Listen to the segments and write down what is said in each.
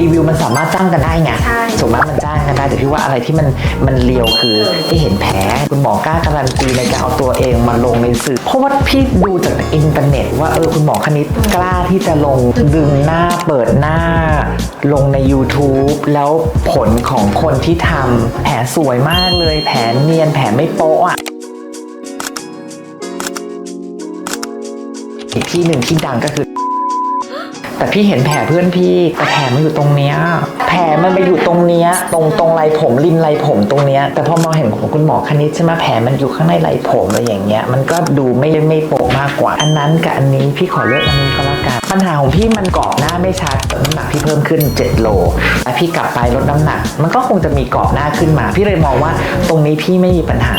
รีวิวมันสามารถจ้างกันได้ไงใช่ ถูกไหมมันจ้างกันได้แต่พี่ว่าอะไรที่มันมันเรียวคือที่เห็นแผลคุณหมอกล้าการันตีในการเอาตัวเองมาลงในสื่อ เพราะว่าพี่ดูจากอินเทอร์เน็ต ว่าเออคุณหมอคณิตกล้าที่จะลงดึงหน้าเปิดหน้า ลงใน YouTube แล้วผลของคนที่ทำแผลสวยมากเลย แผลเนียนแผลไม่โป๊ะอะอีกที่หนึ่งที่ดังก็คือ แต่พี่เห็นแผลเพื่อนพี่ แต่แผลมันอยู่ตรงเนี้ย แผลมันไปอยู่ตรงเนี้ย ตรงตรงไรผมริมไรผมตรงเนี้ย แต่พอมองเห็นของคุณหมอคณิตใช่ไหมแผลมันอยู่ข้างในไรผมอะไรอย่างเงี้ย มันก็ดูไม่ไม่โปะมากกว่า อันนั้นกับอันนี้พี่ขอเลือกอันนี้ก็แล้วกันปัญหาของพี่มันกรอบหน้าไม่ชัดน้ำหนักพี่เพิ่มขึ้น 7 โลแต่พี่กลับไปลดน้ำหนัก มันก็คงจะมีกรอบหน้าขึ้นมา พี่เลยมองว่าตรงนี้พี่ไม่มีปัญหา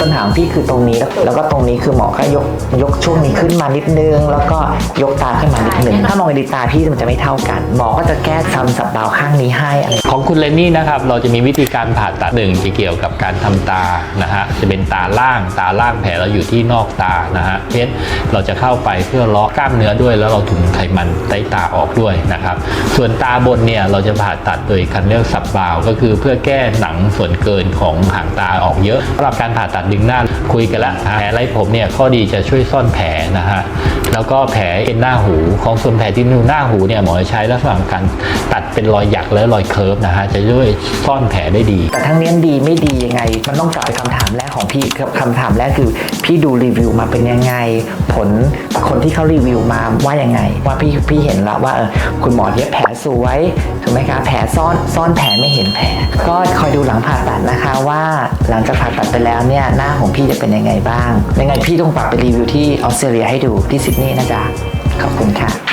ปัญหาของพี่คือตรงนี้แล้วแล้วก็ตรงนี้คือหมอก็ยกยกช่วงนี้ขึ้นมานิดนึง แล้วก็ยกตาขึ้นมานิดนึงถ้ามองในตาพี่มันจะไม่เท่ากัน หมอก็จะแก้ทำสับเบาข้างนี้ให้อะไรของคุณเลนนี่นะครับเราจะมีวิธีการผ่าตัดหนึ่งที่เกี่ยวกับการทำตานะฮะจะเป็นตาล่างตาล่างแผลเราอยู่ที่นอกตานะฮะเพชรเราจะเข้าไปเพื่อเลาะกล้ามเนื้อด้วยแล้วเราถุงไขมันใต้ตาออกด้วยนะครับ ส่วนตาบนเนี่ยเราจะผ่าตัดโดยคันเรียกสับบาว ก็คือเพื่อแก้หนังส่วนเกินของหางตาออกเยอะสำหรับการผ่าตัดดึงหน้าคุยกันล้วแผลไรผมเนี่ยข้อดีจะช่วยซ่อนแผลนะฮะแล้วก็แผลเอ็นหน้าหูของส่วนแผลที่นิ้วหน้าหูเนี่ยหมอจะใช้ลักษณะของการตัดเป็นรอยหยักและรอยเคิร์ฟนะฮะจะช่วยซ่อนแผลได้ดี แต่ทั้งนี้ดีไม่ดียังไง มันต้องกลับไปคำถามแรกของพี่คำถามแรกคือ พี่ดูรีวิวมาเป็นยังไง ผลคนที่เขารีวิวมาว่ายังไง ว่าพี่พี่เห็นแล้วว่าเออคุณหมอเย็บแผลสวยถูกไหมคะแผลซ่อนซ่อนแผลไม่เห็นแผล ก็คอยดูหลังผ่าตัดนะคะว่าหลังจากผ่าตัดไปแล้วเนี่ยหน้าของพี่จะเป็นยังไงบ้าง ยังไงพี่ต้องปรับไปรีวิวที่ออสเตรเลียให้ดูที่ซิดนีย์นะจ๊ะขอบคุณค่ะ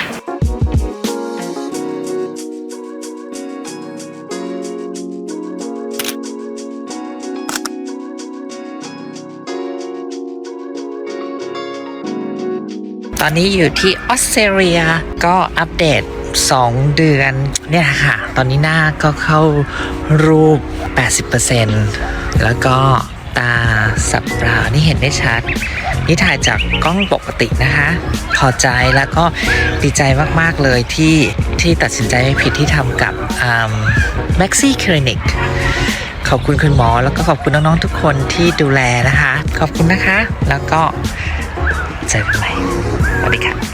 ตอนนี้อยู่ที่ออสเตรเลียก็อัปเดต 2 เดือนเนี่ยค่ะ ตอนนี้หน้าก็เข้ารูป 80%แล้วก็ตาสับปรานี่เห็นได้ชัด นี่ถ่ายจากกล้องปกตินะคะ พอใจแล้วก็ดีใจมาก ๆ เลยที่ที่ตัดสินใจไม่ผิดที่ทำกับแม็กซี่คลินิกขอบคุณคุณหมอแล้วก็ขอบคุณน้อง ๆ ทุกคนที่ดูแลนะคะ ขอบคุณนะคะ แล้วก็เจอกันใหม่ Okay.